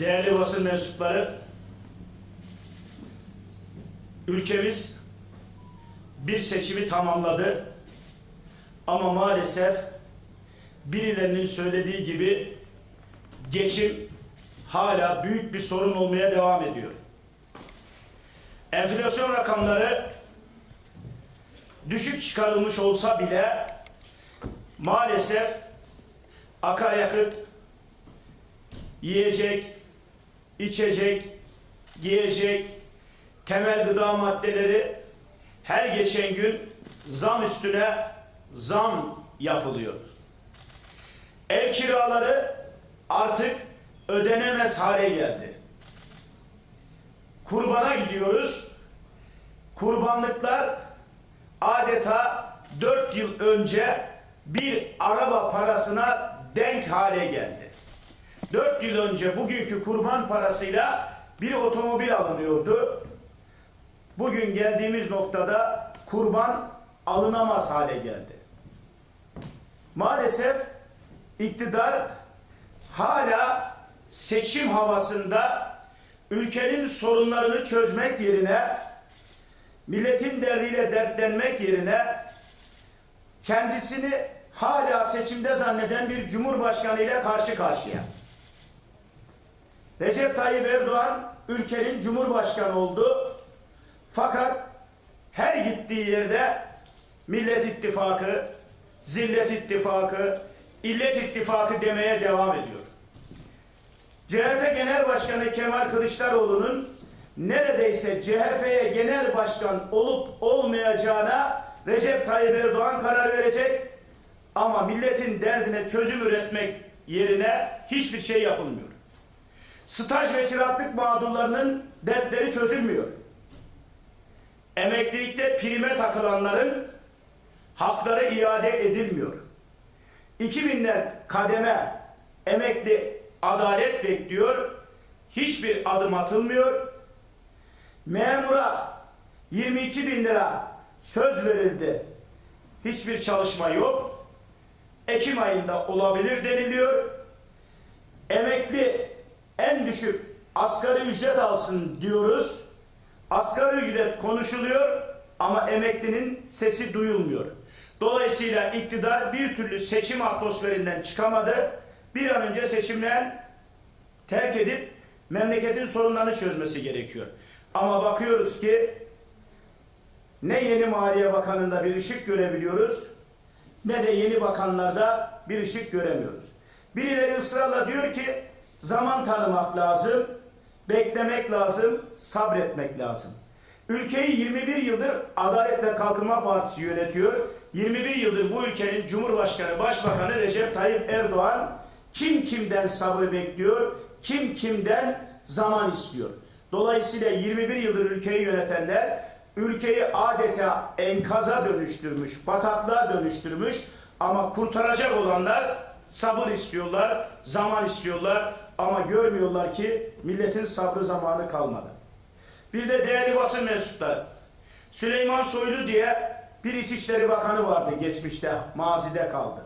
değerli basın mensupları, ülkemiz bir seçimi tamamladı. Ama maalesef birilerinin söylediği gibi geçim hala büyük bir sorun olmaya devam ediyor. Enflasyon rakamları düşük çıkarılmış olsa bile maalesef akaryakıt, yiyecek, içecek, giyecek, temel gıda maddeleri her geçen gün zam üstüne zam yapılıyor. Ev kiraları artık ödenemez hale geldi. Kurbana gidiyoruz. Kurbanlıklar adeta 4 yıl önce bir araba parasına denk hale geldi. 4 yıl önce bugünkü kurban parasıyla bir otomobil alınıyordu. Bugün geldiğimiz noktada kurban alınamaz hale geldi. Maalesef iktidar hala seçim havasında ülkenin sorunlarını çözmek yerine milletin derdiyle dertlenmek yerine kendisini hala seçimde zanneden bir cumhurbaşkanı ile karşı karşıya. Recep Tayyip Erdoğan ülkenin cumhurbaşkanı oldu. Fakat her gittiği yerde Millet İttifakı, Zillet İttifakı, İllet İttifakı demeye devam ediyor. CHP Genel Başkanı Kemal Kılıçdaroğlu'nun neredeyse CHP'ye genel başkan olup olmayacağına Recep Tayyip Erdoğan karar verecek. Ama milletin derdine çözüm üretmek yerine hiçbir şey yapılmıyor. Staj ve çıraklık mağdurlarının dertleri çözülmüyor. Emeklilikte prime takılanların hakları iade edilmiyor. 2000'ler kademe emekli adalet bekliyor. Hiçbir adım atılmıyor. Memura 22 bin lira söz verildi. Hiçbir çalışma yok. Ekim ayında olabilir deniliyor. Emekli en düşük asgari ücret alsın diyoruz. Asgari ücret konuşuluyor ama emeklinin sesi duyulmuyor. Dolayısıyla iktidar bir türlü seçim atmosferinden çıkamadı. Bir an önce seçimden terk edip memleketin sorunlarını çözmesi gerekiyor. Ama bakıyoruz ki ne yeni Maliye Bakanı'nda bir ışık görebiliyoruz ne de yeni bakanlarda bir ışık göremiyoruz. Birileri ısrarla diyor ki zaman tanımak lazım, beklemek lazım, sabretmek lazım. Ülkeyi 21 yıldır Adalet ve Kalkınma Partisi yönetiyor. 21 yıldır bu ülkenin Cumhurbaşkanı, Başbakanı Recep Tayyip Erdoğan kim kimden sabrı bekliyor, kim kimden zaman istiyor. Dolayısıyla 21 yıldır ülkeyi yönetenler ülkeyi adeta enkaza dönüştürmüş, bataklığa dönüştürmüş ama kurtaracak olanlar sabır istiyorlar, zaman istiyorlar ama görmüyorlar ki milletin sabrı zamanı kalmadı. Bir de değerli basın mensupları, Süleyman Soylu diye bir İçişleri Bakanı vardı geçmişte, mazide kaldı.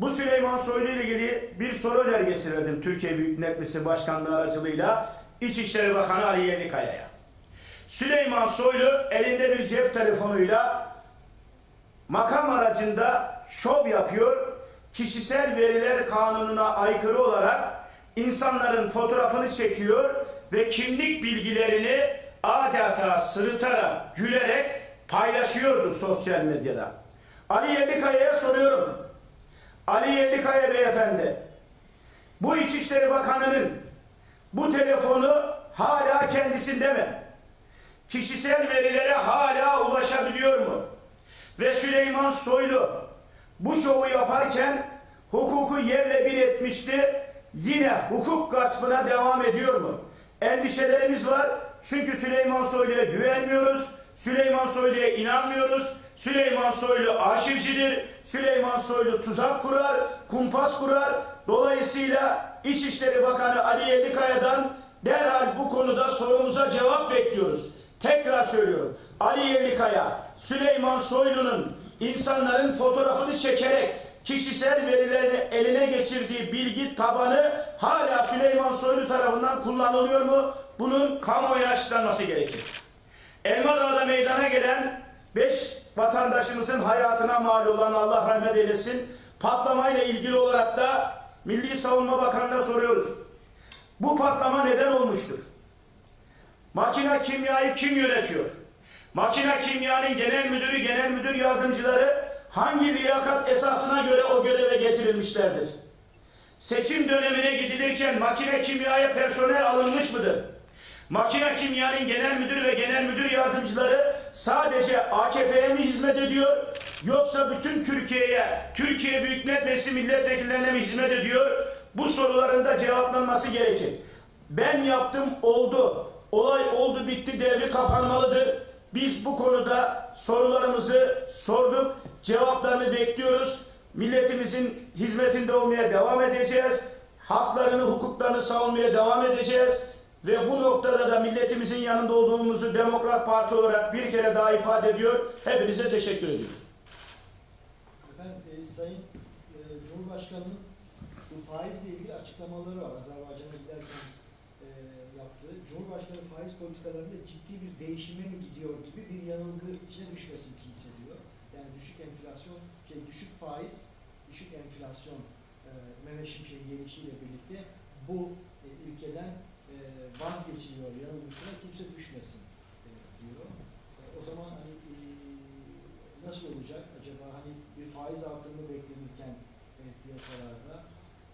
Bu Süleyman Soylu ile ilgili bir soru önergesi verdim Türkiye Büyük Millet Meclisi Başkanlığı aracılığıyla İçişleri Bakanı Ali Yerlikaya'ya. Süleyman Soylu elinde bir cep telefonuyla makam aracında şov yapıyor. Kişisel veriler kanununa aykırı olarak insanların fotoğrafını çekiyor ve kimlik bilgilerini adeta sırıtarak, gülerek paylaşıyordu sosyal medyada. Ali Yerlikaya'ya soruyorum. Ali Yerlikaya beyefendi, bu İçişleri Bakanı'nın bu telefonu hala kendisinde mi? Kişisel verilere hala ulaşabiliyor mu? Ve Süleyman Soylu bu şovu yaparken hukuku yerle bir etmişti. Yine hukuk gaspına devam ediyor mu? Endişelerimiz var. Çünkü Süleyman Soylu'ya güvenmiyoruz. Süleyman Soylu'ya inanmıyoruz. Süleyman Soylu aşırıcıdır. Süleyman Soylu tuzak kurar, kumpas kurar. Dolayısıyla İçişleri Bakanı Ali Yerlikaya'dan derhal bu konuda sorumuza cevap bekliyoruz. Tekrar söylüyorum. Ali Yerlikaya, Süleyman Soylu'nun insanların fotoğrafını çekerek kişisel verilerini eline geçirdiği bilgi tabanı hala Süleyman Soylu tarafından kullanılıyor mu? Bunun kamuoyuna açıklanması gerekir. Elmadağ'da meydana gelen 5 vatandaşımızın hayatına mal olan Allah rahmet eylesin patlamayla ilgili olarak da Milli Savunma Bakanı'na soruyoruz. Bu patlama neden olmuştur? Makine kimyayı kim yönetiyor? Makine kimyanın genel müdürü, genel müdür yardımcıları hangi liyakat esasına göre o göreve getirilmişlerdir? Seçim dönemine gidilirken makine kimyaya personel alınmış mıdır? Makine kimyanın genel müdür ve genel müdür yardımcıları sadece AKP'ye mi hizmet ediyor? Yoksa bütün Türkiye'ye, Türkiye Büyük Meclisi milletvekillerine mi hizmet ediyor? Bu soruların da cevaplanması gerekir. Ben yaptım oldu. Olay oldu bitti devri kapanmalıdır. Biz bu konuda sorularımızı sorduk. Cevaplarını bekliyoruz. Milletimizin hizmetinde olmaya devam edeceğiz. Haklarını, hukuklarını savunmaya devam edeceğiz. Ve bu noktada da milletimizin yanında olduğumuzu Demokrat Parti olarak bir kere daha ifade ediyor. Hepinize teşekkür ediyorum. Efendim, e, Sayın e, Cumhurbaşkanı'nın bu faizle ilgili açıklamaları var. Azerbaycan'a giderken e, yaptığı. Cumhurbaşkanı faiz politikalarında ciddi bir değişime mi gidiyor gibi bir yanılgı içine düşmesin kimse diyor. Yani düşük enflasyon, şey, düşük faiz, düşük enflasyon e, Mehmet Şimşek'in gelişiyle birlikte bu e, ilkeden e, vazgeçiliyor yanılgısına kimse düşmesin e, diyor. E, o zaman hani e, nasıl olacak acaba hani bir faiz artımı beklenirken e, piyasalarda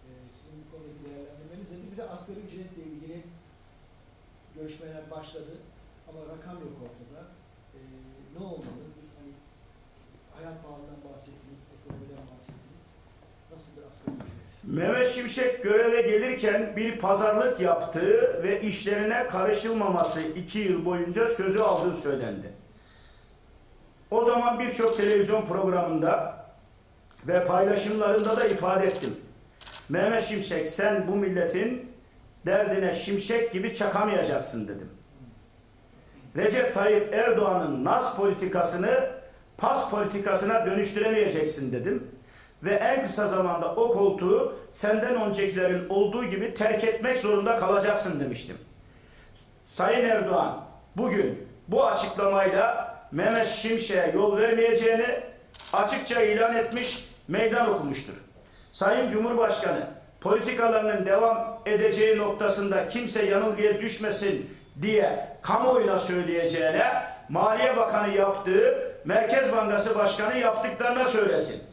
e, sizin bu konudaki değerlendirmeniz? Bir de asgari ücretle ilgili görüşmeler başladı ama rakam yok ortada. E, ne olmalı? Bir, Hani hayat pahalılığından bahsettiniz, ekonomiden bahsettiniz. Nasıldır asgari ücret? Mehmet Şimşek göreve gelirken bir pazarlık yaptığı ve işlerine karışılmaması iki yıl boyunca sözü aldığı söylendi. O zaman birçok televizyon programında ve paylaşımlarında da ifade ettim. Mehmet Şimşek sen bu milletin derdine şimşek gibi çakamayacaksın dedim. Recep Tayyip Erdoğan'ın nas politikasını pas politikasına dönüştüremeyeceksin dedim. Ve en kısa zamanda o koltuğu senden öncekilerin olduğu gibi terk etmek zorunda kalacaksın demiştim. Sayın Erdoğan bugün bu açıklamayla Mehmet Şimşek'e yol vermeyeceğini açıkça ilan etmiş, meydan okumuştur. Sayın Cumhurbaşkanı politikalarının devam edeceği noktasında kimse yanılgıya düşmesin diye kamuoyuna söyleyeceğine Maliye Bakanı yaptığı, Merkez Bankası Başkanı yaptıklarına söylesin.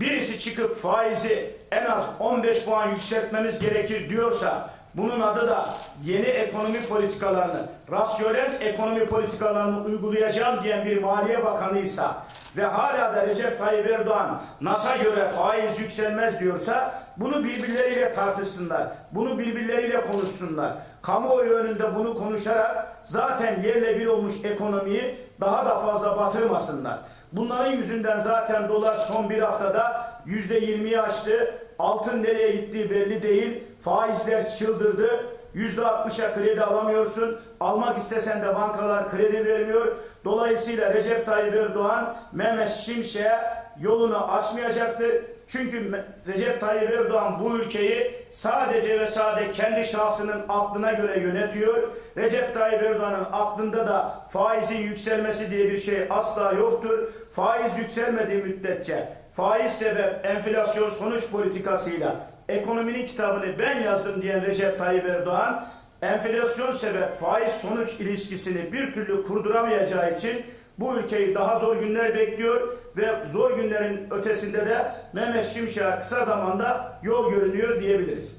Birisi çıkıp faizi en az 15 puan yükseltmemiz gerekir diyorsa bunun adı da yeni ekonomi politikalarını, rasyonel ekonomi politikalarını uygulayacağım diyen bir Maliye Bakanıysa ve hala da Recep Tayyip Erdoğan NAS'a göre faiz yükselmez diyorsa bunu birbirleriyle tartışsınlar. Bunu birbirleriyle konuşsunlar. Kamuoyu önünde bunu konuşarak zaten yerle bir olmuş ekonomiyi daha da fazla batırmasınlar. Bunların yüzünden zaten dolar son bir haftada yüzde yirmiyi aştı. Altın nereye gittiği belli değil. Faizler çıldırdı. Yüzde altmışa kredi alamıyorsun. Almak istesen de bankalar kredi vermiyor. Dolayısıyla Recep Tayyip Erdoğan Mehmet Şimşek'e yolunu açmayacaktır. Çünkü Recep Tayyip Erdoğan bu ülkeyi sadece ve sadece kendi şahsının aklına göre yönetiyor. Recep Tayyip Erdoğan'ın aklında da faizin yükselmesi diye bir şey asla yoktur. Faiz yükselmediği müddetçe faiz sebep enflasyon sonuç politikasıyla ekonominin kitabını ben yazdım diyen Recep Tayyip Erdoğan enflasyon sebep faiz sonuç ilişkisini bir türlü kurduramayacağı için bu ülkeyi daha zor günler bekliyor ve zor günlerin ötesinde de Mehmet Şimşek'e kısa zamanda yol görünüyor diyebiliriz.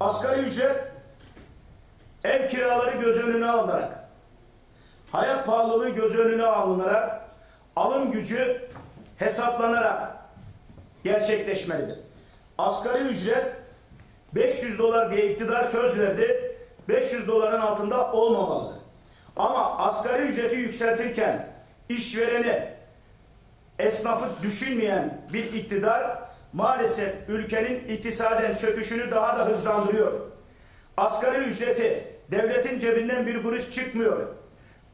Asgari ücret ev kiraları göz önüne alınarak, hayat pahalılığı göz önüne alınarak, alım gücü hesaplanarak gerçekleşmelidir. Asgari ücret 500 dolar diye iktidar söz verdi. 500 doların altında olmamalıdır. Ama asgari ücreti yükseltirken işvereni, esnafı düşünmeyen bir iktidar maalesef ülkenin iktisaden çöküşünü daha da hızlandırıyor. Asgari ücreti devletin cebinden bir kuruş çıkmıyor.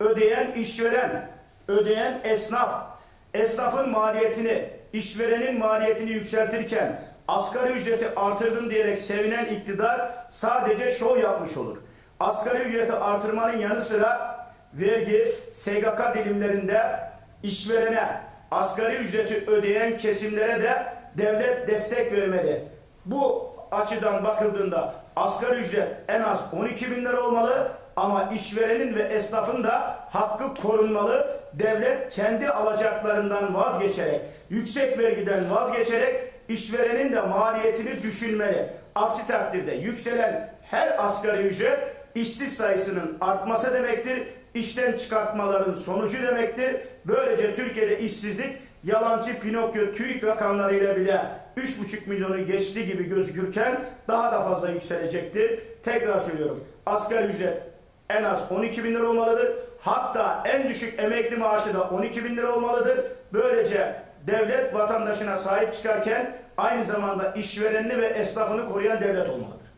Ödeyen işveren, ödeyen esnaf, esnafın maliyetini işverenin maliyetini yükseltirken asgari ücreti artırdım diyerek sevinen iktidar sadece şov yapmış olur. Asgari ücreti artırmanın yanı sıra vergi, SGK dilimlerinde işverene, asgari ücreti ödeyen kesimlere de devlet destek vermeli. Bu açıdan bakıldığında asgari ücret en az 12 bin lira olmalı ama işverenin ve esnafın da hakkı korunmalı. Devlet kendi alacaklarından vazgeçerek, yüksek vergiden vazgeçerek işverenin de maliyetini düşünmeli. Aksi takdirde yükselen her asgari ücret işsiz sayısının artması demektir. İşten çıkartmaların sonucu demektir. Böylece Türkiye'de işsizlik yalancı Pinokyo TÜİK rakamlarıyla bile 3,5 milyonu geçti gibi gözükürken daha da fazla yükselecektir. Tekrar söylüyorum. Asgari ücret en az 12 bin lira olmalıdır. Hatta en düşük emekli maaşı da 12 bin lira olmalıdır. Böylece devlet vatandaşına sahip çıkarken aynı zamanda işverenini ve esnafını koruyan devlet olmalıdır.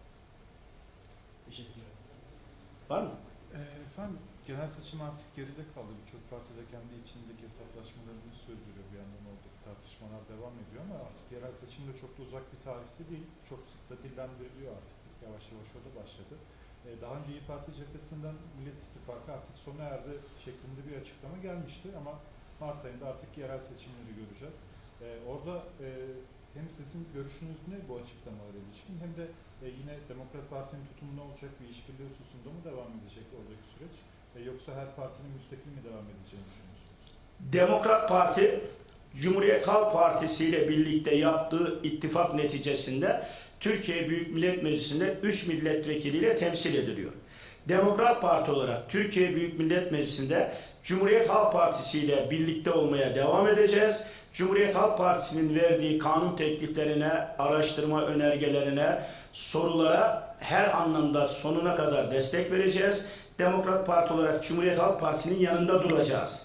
Teşekkür ederim. Var mı? Ee, Efendim genel seçim artık geride kaldı. Birçok parti de kendi içindeki hesaplaşmalarını sürdürüyor. Bir yandan oradaki tartışmalar devam ediyor ama artık yerel seçim de çok da uzak bir tarihte değil. Çok sık da dillendiriliyor artık. Yavaş yavaş o da başladı. Ee, daha önce İYİ Parti cephesinden Millet İttifakı artık sona erdi şeklinde bir açıklama gelmişti ama Mart ayında artık yerel seçimleri göreceğiz. Ee, orada e, hem sizin görüşünüz ne bu açıklamalara ilişkin hem de e, yine Demokrat Parti'nin tutumu ne olacak bir işbirliği hususunda mı devam edecek oradaki süreç? E, yoksa her partinin müstakil mi devam edeceğini düşünüyorsunuz? Demokrat Parti Cumhuriyet Halk Partisi ile birlikte yaptığı ittifak neticesinde Türkiye Büyük Millet Meclisi'nde 3 milletvekiliyle temsil ediliyor. Demokrat Parti olarak Türkiye Büyük Millet Meclisi'nde Cumhuriyet Halk Partisi ile birlikte olmaya devam edeceğiz. Cumhuriyet Halk Partisi'nin verdiği kanun tekliflerine, araştırma önergelerine, sorulara her anlamda sonuna kadar destek vereceğiz. Demokrat Parti olarak Cumhuriyet Halk Partisi'nin yanında duracağız.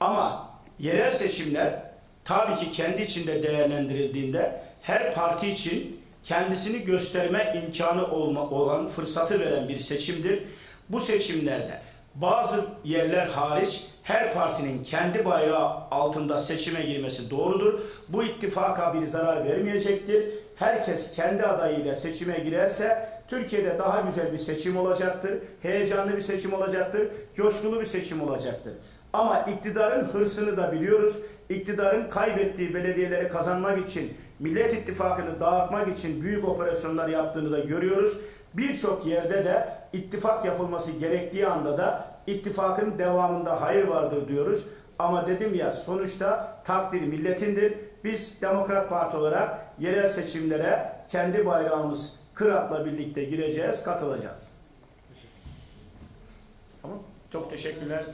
Ama yerel seçimler tabii ki kendi içinde değerlendirildiğinde her parti için kendisini gösterme imkanı olma, olan fırsatı veren bir seçimdir. Bu seçimlerde bazı yerler hariç her partinin kendi bayrağı altında seçime girmesi doğrudur. Bu ittifaka bir zarar vermeyecektir. Herkes kendi adayıyla seçime girerse Türkiye'de daha güzel bir seçim olacaktır. Heyecanlı bir seçim olacaktır. Coşkulu bir seçim olacaktır. Ama iktidarın hırsını da biliyoruz. İktidarın kaybettiği belediyeleri kazanmak için, Millet İttifakı'nı dağıtmak için büyük operasyonlar yaptığını da görüyoruz. Birçok yerde de ittifak yapılması gerektiği anda da ittifakın devamında hayır vardır diyoruz. Ama dedim ya sonuçta takdir milletindir. Biz Demokrat Parti olarak yerel seçimlere kendi bayrağımız Kırat'la birlikte gireceğiz, katılacağız. Tamam. Çok teşekkürler.